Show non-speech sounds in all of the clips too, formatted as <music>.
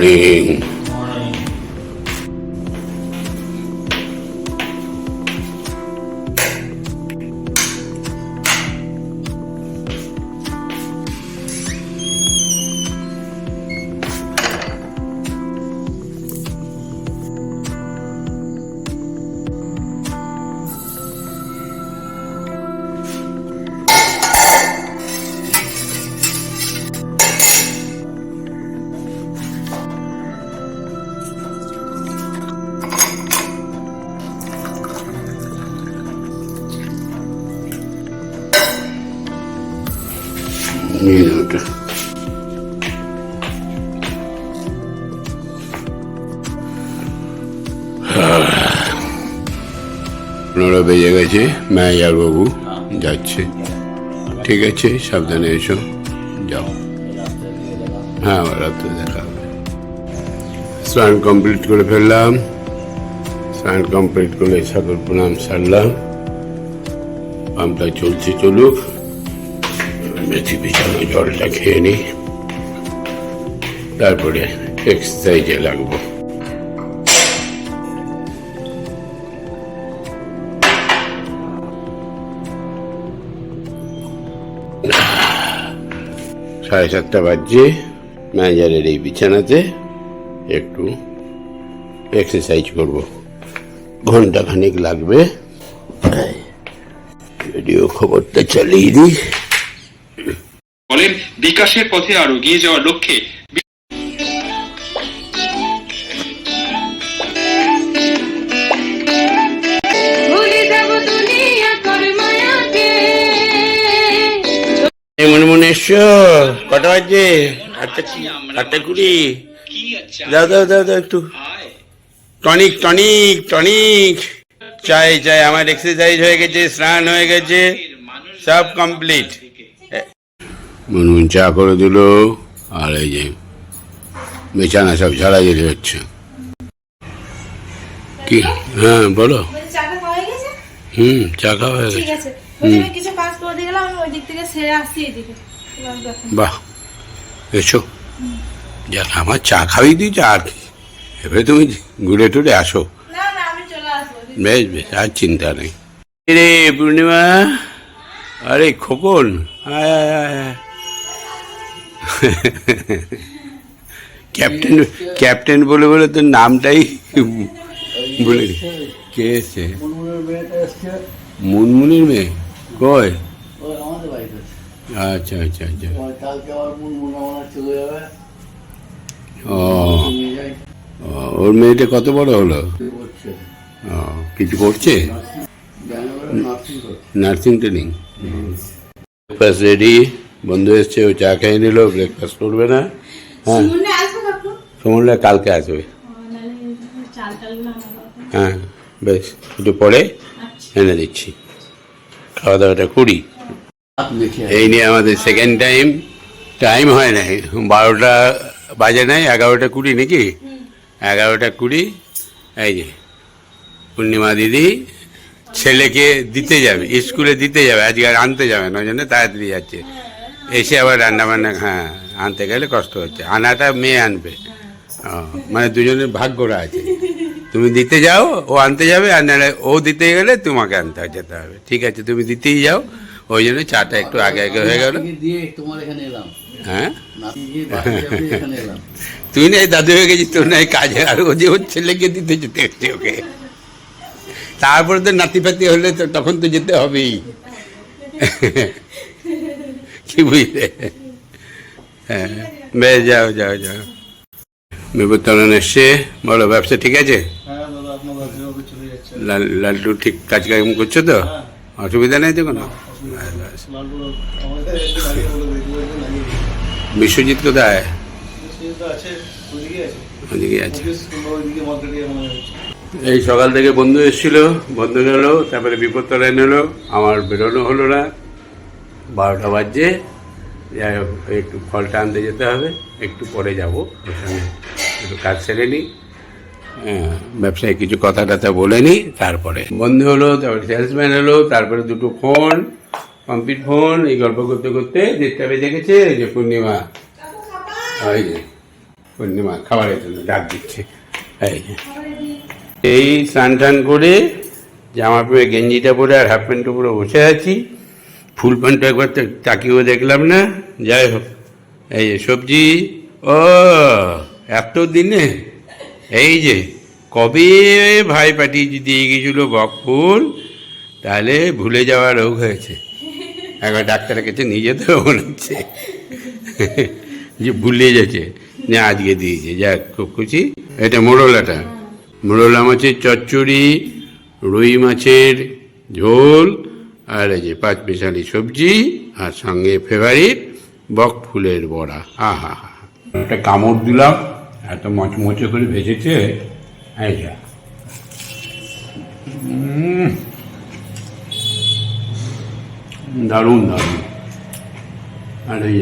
Link. নিয়ে নাও ওটা। পনেরো বেজে গেছে ম্যানেজার বাবু যাচ্ছে। ঠিক আছে, সাবধানে এসো, যাও। হ্যাঁ রাত্রে দেখা হবে। স্নান কমপ্লিট করে ফেললাম। স্নান কমপ্লিট করে সাগর প্রণাম সারলাম। পাম্পটা চলছে, চলুক। মেথি বিছানো জলটা খেয়ে নিই। তারপরে এক্সারসাইজে লাগবো। সাড়ে সাতটা বাজছে ম্যানেজারের এই বিছানাতে একটু এক্সারসাইজ করব। ঘণ্টা খানিক লাগবে। ভিডিও খবরটা চালিয়ে দিই। বিকাশের পথে আরও এগিয়ে যাওয়ার লক্ষ্যে মনে মনে এসছো কটা বাজছে আটটা আটটা কুড়ি। দাও দাও দাও দাও একটু। Tonic tonic tonic. চাই চাই আমার এক্সারসাইজ হয়ে গেছে স্নান হয়ে গেছে। সব কমপ্লিট মনুন চা করে দিল আর এই যে বিছানা সব ঝাড়া ঝেড়ে হচ্ছে। কি? হ্যাঁ বলো। হয়ে হুম চা খাওয়া হয়ে গেছে। আছে। বলছি আমি কিছু কাজ করে দিয়ে গেলাম ওই দিক থেকে সেরে আসছি এদিকে। বাহ। এসো। যাক আমার চা খাওয়াই দিয়েছ আর কি? এবারে তুমি ঘুরে টুরে আসো। বেশ বেশ আর চিন্তা নেই। রে পূর্ণিমা? আরে খোকন আয় আয় আয়। ক্যাপ্টেন ক্যাপ্টেন বলে বলে তোর নামটাই বলে। কে এসছে? মুনমুনের মেয়ে। কয় আচ্ছা আচ্ছা আচ্ছা। ও। ওর মেয়েটা কত বড় হলো? ও, কিছু করছে? Nursing training. রেডি বন্ধু এসছে ও চা খেয়ে নিল ব্রেকফাস্ট করবে না। হ্যাঁ। সমুদ্রে কালকে আসবে। হ্যাঁ বেশ একটু পরে এনে দিচ্ছি। খাওয়া দাওয়াটা করি। এই নিয়ে আমাদের সেকেন্ড টাইম টাইম হয় নাই। বারোটা বাজে নাই এগারোটা কুড়ি নাকি? এগারোটা কুড়ি এই যে পূর্ণিমা দিদি ছেলেকে দিতে যাবে স্কুলে দিতে যাবে আজকে আর আনতে যাবে না ওই জন্য তাড়াতাড়ি যাচ্ছে। এসে আবার রান্না বান্না হ্যাঁ আনতে গেলে কষ্ট হচ্ছে। আনাটা মেয়ে আনবে। মানে দুজনের ভাগ্যরা আছে। তুমি দিতে যাও ও আনতে যাবে আর নাহলে ও দিতে গেলে তোমাকে আনতে যেতে হবে। ঠিক আছে তুমি দিতেই যাও। ওই জন্য চাটা একটু আগে আগে হয়ে গেল। হ্যাঁ? <laughs> তুই না দাদু হয়ে গেছিস তোর নাই কাজে আর ও যে ওর ছেলেকে দিতে যেতে হচ্ছে ওকে। তারপরে তো নাতি ফাতি হলে তো তখন তো যেতে হবেই। কি বুঝলে? হ্যাঁ। বেশ যাও যাও যাও। বিবর্তন এসছে। বলো ব্যবসা ঠিক আছে? হ্যাঁ লাল্টু ঠিক কাজ কাম করছ তো? অসুবিধা নেই তো কোনো? বিশ্বজিৎ কোথায়? আছে ওদিকে এই সকাল থেকে বন্ধু এসেছিল বন্ধু গেল তারপরে বিপত্তরায় নিলো আমার বেরোনো হলো না। বারোটা বাজছে। যাই হোক একটু ফলটা আনতে যেতে হবে একটু পরে যাব। ওখানে একটু কাজ সেরে নিই। হ্যাঁ, ব্যবসায় কিছু কথা টথা বলে নিই তারপরে। বন্ধু হলো তারপরে সেলসম্যান হলো তারপরে দুটো ফোন কমপ্লিট ফোন এই গল্প করতে করতে দেড়টা বেজে গেছে যে পূর্ণিমা। ওই যে পূর্ণিমা খাবারের জন্য ডাক দিচ্ছে। এই এই স্নান টান করে জামা পরে গেঞ্জিটা পরে আর হাফ প্যান্টটা পরে বসে আছি। ফুল প্যান্টটা একবার তাকিয়েও দেখলাম না। যাই হোক, এই যে সবজি, ও, এত দিনে? এই যে, কবে ভাই পাঠিয়ে দিয়ে গেছিল বকফুল তাহলে ভুলে যাওয়া রোগ হয়েছে। একবার ডাক্তারের কাছে নিয়ে যেতে মনে হচ্ছে। যে ভুলে যাচ্ছে, না আজকে দিয়েছে। যাক খুব খুশি। এটা মোড়লাটা মোড়লা মাছের চচ্চড়ি, রুই মাছের ঝোল আর এই যে পাঁচ মিশালি সবজি আর সঙ্গে ফেভারিট বক ফুলের বড়া। হা হা একটা কামড় দিলাম, এত মচমচে করে ভেজেছে, এই যা। দারুণ দারুণ। আর এই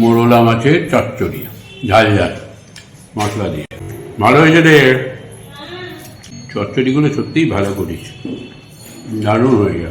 মোরলা মাছের চচ্চড়ি, ঝাল ঝাল। মশলা দিয়ে। ভালো হয়েছে রে? চচ্চড়িগুলো সত্যিই ভালো করিস দারুণ হয়ে গেল